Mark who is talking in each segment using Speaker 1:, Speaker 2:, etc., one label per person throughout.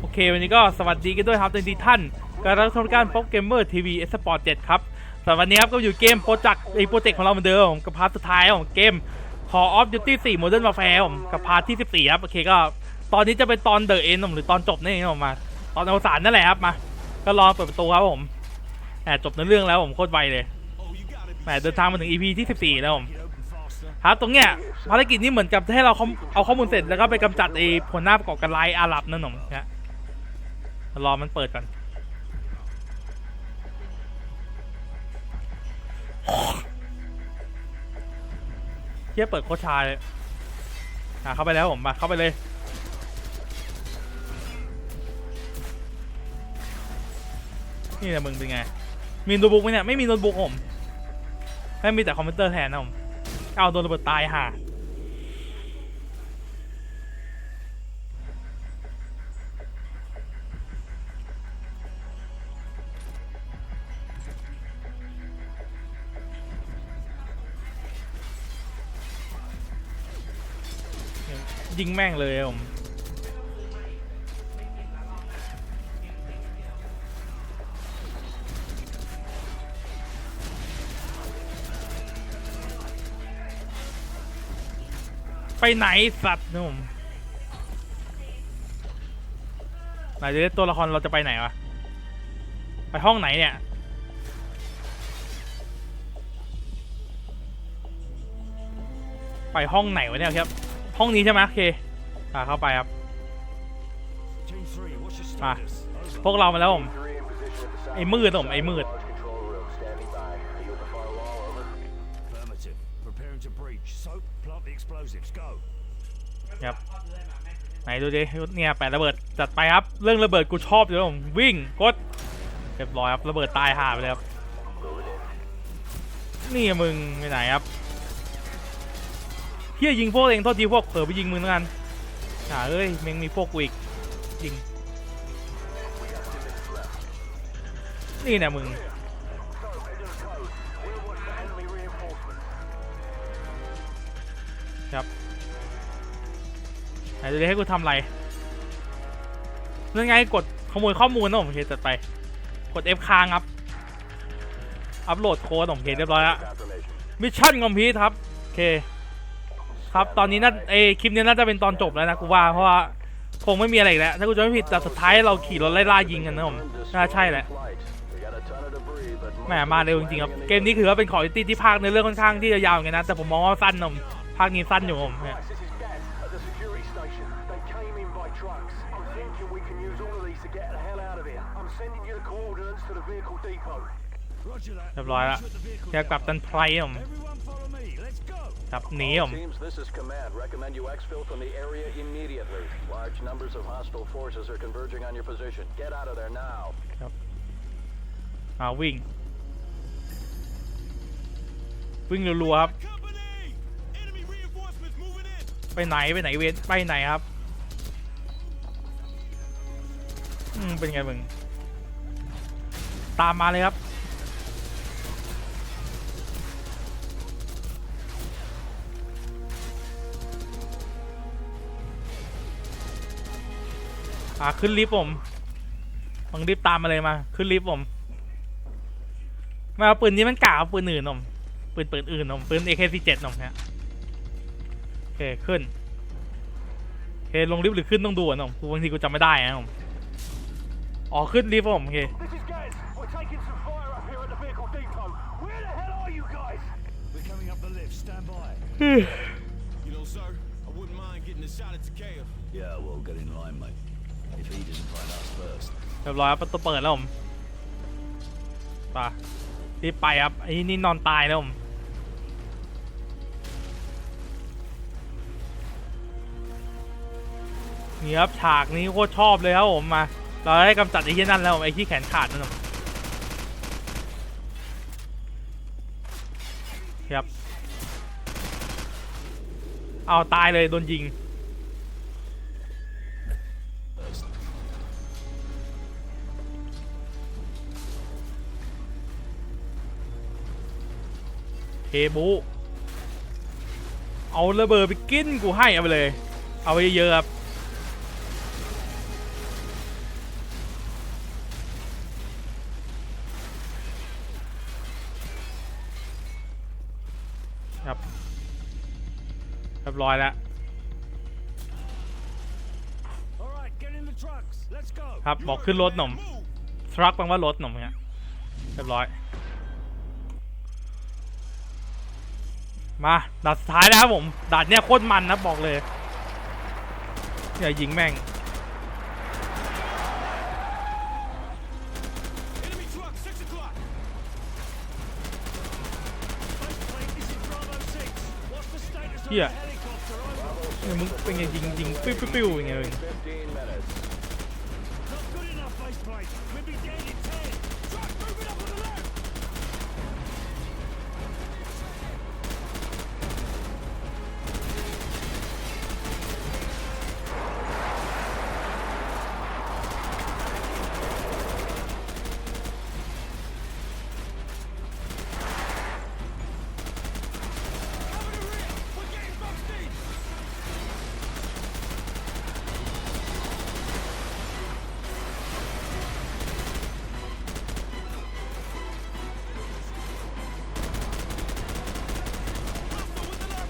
Speaker 1: โอเค วันนี้ก็สวัสดีกันด้วยครับทุกท่านการรับชมการพบเกมเมอร์ทีวีเอสปอร์ตเจ็ดครับสำหรับวันนี้ครับก็อยู่เกมโปรจักไอโปรเจกต์ของเราเหมือนเดิมกับพาร์ทสุดท้ายของเกม Call of Duty 4 Modern Warfare ผมกับพาร์ทที่ 14 ครับ โอเคก็ ตอนนี้จะเป็นตอนเดอะเอ็นหรือตอนจบนี่เองผมมา ตอนอวสานนั่นแหละครับมา ก็รอเปิดประตูครับผมแหมจบในเรื่องแล้วผมโคตรไวเลยแหมเดินทางมาถึง EP ที่ 14 แล้วผมครับตรงเนี้ยภารกิจนี้เหมือนกับให้เราเอาข้อมูลเสร็จแล้วก็ไปกำจัดไอ้หัวหน้าประกอบการร้ายอาหรับนั่นหนมนะ รอมันเปิดก่อนเฮียเปิดโคชชาเลยอะเข้าไปแล้วผมมาเข้าไปเลย นี่แหละมึงเป็นไง มีโน้ตบุ๊กไหมเนี่ย ไม่มีโน้ตบุ๊กผมไม่มีแต่คอมพิวเตอร์แทนนะผม เอาโดนระเบิดตายห่า ยิงแม่งเลยผมไปไหนสัตว์นุ่มไหนจะตัวละครเราจะไปไหนวะ ไปห้องไหนเนี่ย ไปห้องไหนวะเนี่ยครับ ห้องนี้ใช่ไหมโอเคอ่าเข้าไปครับ
Speaker 2: มา
Speaker 1: พวกเรามาแล้วผมไอ้มืดผมไอ้มืดครับไหนดูดิเนี่ยแประเบิดจัดไปครับ เรื่องระเบิดกูชอบอยู่แล้วผมวิ่งกดเรียบร้อยครับระเบิดตายห่าไปเลยครับนี่มึงไปไหนครับ เฮียยิงพวกเองโทษทีพวกเผลอไปยิงมึงแล้วกันอ่าเอ้ยมึงมีพวกกูอีกยิงนี่นี่ยมึงครับไหนดูดิให้กูทำอะไรนั่นไงกดขโมยข้อมูลนะผมโอเคจัดไป กด F ค้างครับ อัปโหลดโค้ดผมโอเคเรียบร้อยแล้วมิชชั่นคอมพลีทครับโอเค ครับ ตอนนี้น่าเอคลิปนี้น่าจะเป็นตอนจบแล้วนะกูว่าเพราะว่าคงไม่มีอะไรแล้ว ถ้ากูจำไม่ผิดแต่สุดท้ายเราขี่รถไล่ล่ายิงกันนะผมน่าใช่แหละแหมมาเร็วจริงๆครับ เกมนี้ถือว่าเป็นของอิตี้ที่ภาคในเรื่องค่อนข้างที่จะยาวไงนะ แต่ผมมองว่าสั้นผมภาคนี้สั้นอยู่ผมเรียบร้อยละแกกลั
Speaker 2: บ
Speaker 1: ตันไพรผม
Speaker 2: Let's go.
Speaker 1: กับหนีผม
Speaker 3: Teams, this is command. Recommend you exfil from the area immediately. Large numbers of hostile forces are converging on your position. Get out of there now.
Speaker 1: อ่าวิ่ง วิ่งรัวๆครับ
Speaker 2: Company. Enemy reinforcements moving in.
Speaker 1: ไปไหนไปไหนเวนไปไหนครับอืมเป็นไงมึง ตามมาเลยครับ อ่าขึ้นลิฟต์ผมมึงรีบตามมาเลยมา ขึ้นลิฟต์ผมไมาเอาปืนนี้มันกล่าวปืนอื่นผมปืนปืนอื่นผมปืน AK47 ผมเนี่ยโอเคขึ้นโอเคลงลิฟต์หรือขึ้นต้องดูอะน้องกูบางทีกูจำไม่ได้นะผมอ๋อขึ้นลิฟต์ผมโอเค
Speaker 3: This is Gaz. We're taking some fire up here at the vehicle depot. Where the hell are you guys?
Speaker 2: We're coming up the lift. Stand by.
Speaker 4: You know, sir, I wouldn't mind getting a shot at Takeo.
Speaker 2: Yeah, well, get in line, mate.
Speaker 1: เรียบร้อยครับประตูเปิดแล้วผมไปรีบไปครับไอ้นี่นอนตายแล้วผมนี่ครับฉากนี้โคตรชอบเลยครับผมมา เราได้กำจัดไอ้ที่นั่นแล้วผมไอ้ที่แขนขาดนั่นผมครับเอาตายเลยโดนยิง เทบูเอาระเบิดไปกินกูให้เอาไปเลย เอาไปเยอะครับครับเรียบร้อยแล้วครับบอกขึ้นรถหนุ่มทรัคแปลว่ารถหนุ่มเนี่ยเรียบร้อย มาดัดสุดท้ายนะครับผมดัดเนี้ยโคตรมันนะบอกเลยอย่ายิงแม่ง
Speaker 2: เฮีย
Speaker 1: เนี่ยมึงเป็นไงยิงยิงปิ้วปิ้วปิ้วยังไง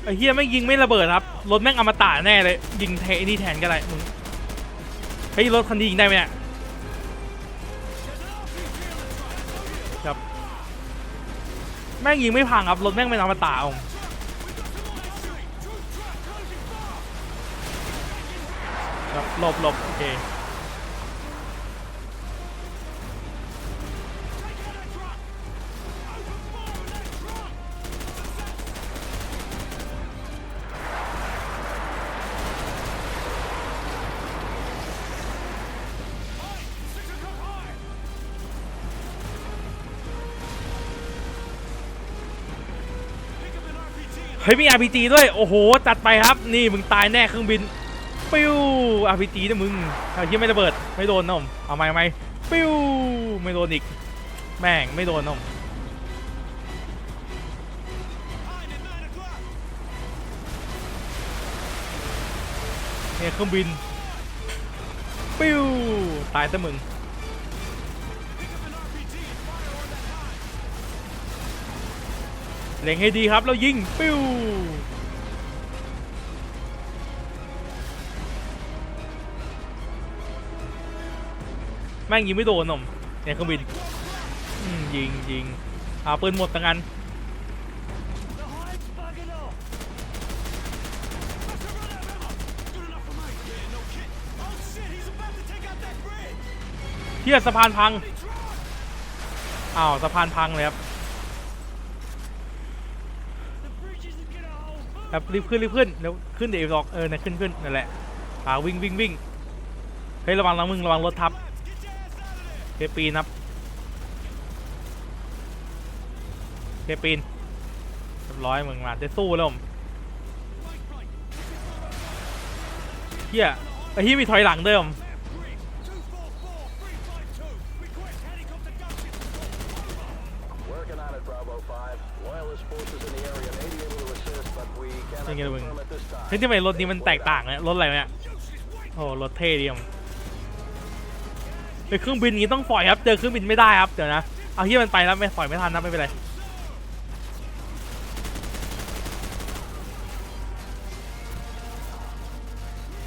Speaker 1: ไอ้เฮียแม่ยิงไม่ระเบิดครับ รถแม่งอมตะแน่เลย ยิงเทนี่แทนก็ได้มึงเฮ้ยรถคันนี้ยิงได้ไหมเนี่ยครับแม่งยิงไม่พังครับ รถแม่งเป็นอมตะอะครับหลบหลบโอเค เฮ้ยมี RPG ด้วย โอ้โห จัดไปครับ นี่มึงตายแน่เครื่องบิน ปิ้ว RPG นะมึงเอาที่ไม่ระเบิด ไม่โดนนะผมเอาไหมเอาไหมปิ้ว ไม่โดนอีก แม่งไม่โดนนะผม
Speaker 4: Behind at nine o'clock.
Speaker 1: เนี่ยเครื่องบิน ปิ้ว ตายซะมึง เล็งให้ดีครับ แล้วยิง ปิ้วแม่งยิงไม่โดนหน่มเนี่ยเครื่องบินยิงยิงอาปืนหมดตั้งอันเที่ยสะพานพัง อ้าว สะพานพังเลยครับ ครับรีบขึ้นรีบขึ้นเดี๋ยวขึ้นเดี๋ยวบอกเออนะขึ้นขึ้นนั่นแหละอ่าวิ่งวิ่งวิ่งเฮ้ยระวังนะมึงระวังรถทับเคปีนครับเคปีนเรียบร้อยมึงมาจะสู้แล้วผมเฮียไอ้เฮียมีถอยหลังด้วยผม
Speaker 4: Left bridge. 244-352. Request helicopter gunship support.
Speaker 3: Working on it, Bravo 5. Loyalist forces in the area may be able to assist, but we cannot
Speaker 1: Sige, Wing.
Speaker 3: confirm at this time.
Speaker 1: เฮ้ยทำไมรถนี้มันแตกต่างเนี่ยรถอะไรเนี่ย
Speaker 4: Useless weight.
Speaker 1: โอ้รถเท่ดีผมไปเครื่องบินอย่างนี้ต้องปล่อยครับ เจอเครื่องบินไม่ได้ครับ เดี๋ยวนะ เอาเฮียมันไปแล้วไม่ปล่อยไม่ทันนะไม่เป็นไร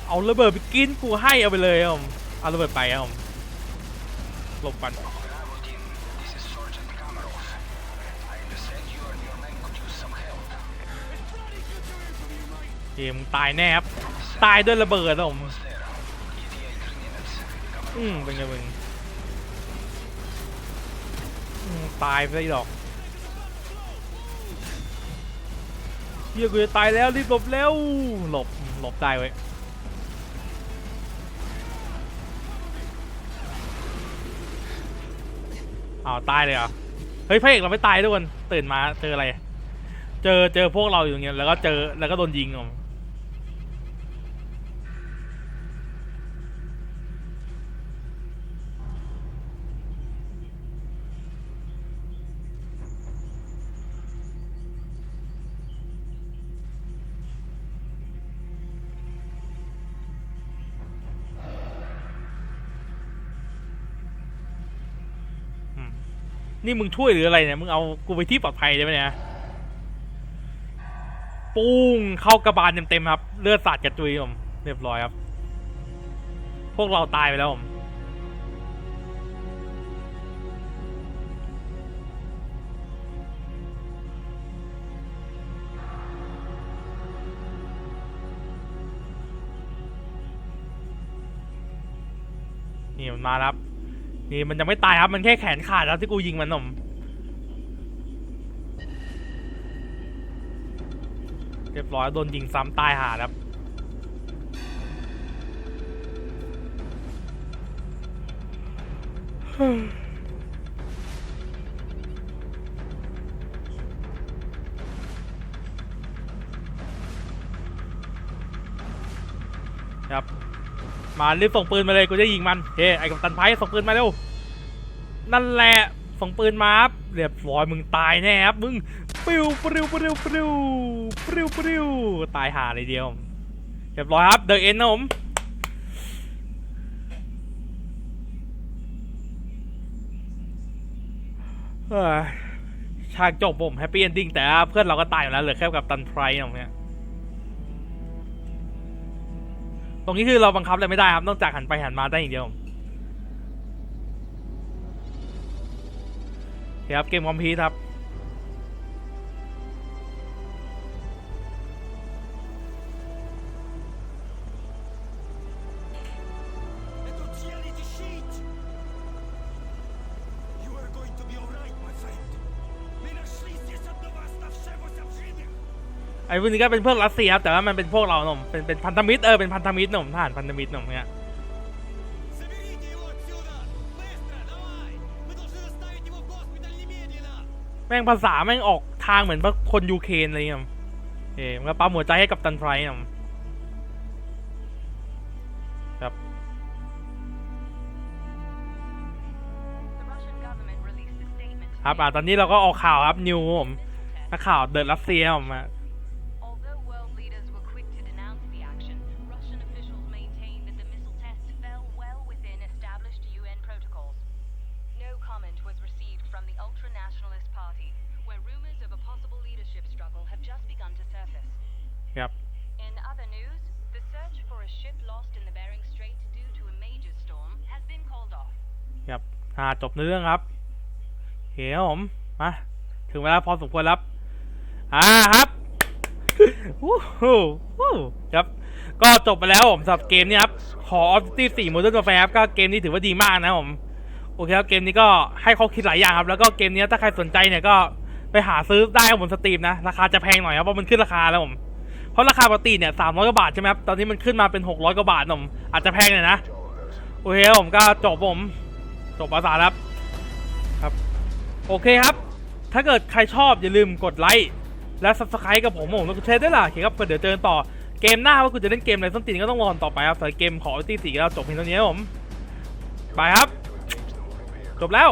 Speaker 1: เอาระเบิดไปกินกูให้เอาไปเลยครับผมเอาระเบิดไปครับผมหลบกัน กมตายแน่ครับตายด้วยระเบิดผมอืมเป็นไงมึงอืมตายไปได้ดอกเฮียกูจะตายแล้วรีบหลบแล้วหลบหลบได้เว้ยอ้าวตายเลยเหรอเฮ้ยพระเอกเราไม่ตายทุกคนตื่นมาเจออะไร เจอเจอพวกเราอยู่เงี้ยแล้วก็เจอแล้วก็โดนยิงอะ นี่มึงช่วยหรืออะไรเนี่ยมึงเอากูไปที่ปลอดภัยได้ไหมเนี่ยปุ้งเข้ากระบาลเต็มๆครับ เลือดสาดกระจุยผมเรียบร้อยครับ พวกเราตายไปแล้วผมนี่มันมาแล้วครับ นี่มันยังไม่ตายครับมันแค่แขนขาดแล้วที่กูยิงมันผมเรียบร้อยโดนยิงซ้ำตายหาครับครับ มารีบส่งปืนมาเลยกูจะยิงมันเฮ้ไอ้กัปตันไพ่ส่งปืนมาเร็วนั่นแหละส่งปืนมาครับเรียบร้อยมึงตายแน่ครับมึงปิวปริวปริวปริวปริวปริวตายหาเลยเดียวเรียบร้อยครับเดอะเอ็นนะผมฉากจบผมแฮปปี้เอนดิ้งแต่เพื่อนเราก็ตายอยู่แล้วเหลือแค่กับตันไพรตรงเนี้ย รงนี้คือเราบังคับอะไรไม่ได้ครับนอกจากหันไปหันมาได้อย่างเดียวคครับเกมคอมพีทครับ พวกนี้ก็เป็นพวกรัสเซียครับแต่ว่ามันเป็นพวกเราหนุ่มเป็นเป็นพันธมิตรเออเป็นพันธมิตรหนุ่มทหารพันธมิตรหนุ่มเนี่ยแม่งภาษาแม่งออกทางเหมือนคนยูเครนอะไเงี้ยเอ๋มันก็ปั๊มหัวใจให้กับตันไฟหนี่มครับครับอ่าตอนนี้เราก็ออกข่าวครับนิวผมข่าวเดินรัสเซียผมา อ่าจบในเรื่องครับเคครับผมมาถึงเวลาพอสมควรแล้วครับอ่าครับวู้ฮู้วู้ครับ ก็จบไปแล้วผมสำหรับเกมนี้ครับ Call of Duty 4 Modern Warfare ครับก็เกมนี้ถือว่าดีมากนะผมโอเคครับเกมนี้ก็ให้เขาคิดหลายอย่างครับ แล้วก็เกมนี้ถ้าใครสนใจเนี่ยก็ไปหาซื้อได้บนสตรีมนะ ราคาจะแพงหน่อยครับเพราะมันขึ้นราคาแล้วผมเพราะราคาปกติเนี่ยสามร้อยกว่าบาทใช่ไหมครับตอนนี้มันขึ้นมาเป็นหกร้อยกว่าบาทผมอาจจะแพงหน่อยนะโอเคครับผมก็จบผม จบภาษาแล้วครับครับ โอเคครับ ถ้าเกิดใครชอบอย่าลืมกดไลค์และ subscribe กับผมผมแล้วก็เชร์ด้วยล่ะโอเคครับเดี๋ยวเจอกันต่อเกมหน้าว่ากูจะเล่นเกมอะไรส้นตีนก็ต้องรอต่อไปครับสำหรับเกมขอตีสี่ก็จบเพียงเท่านี้ครับผม ไปครับ จบแล้ว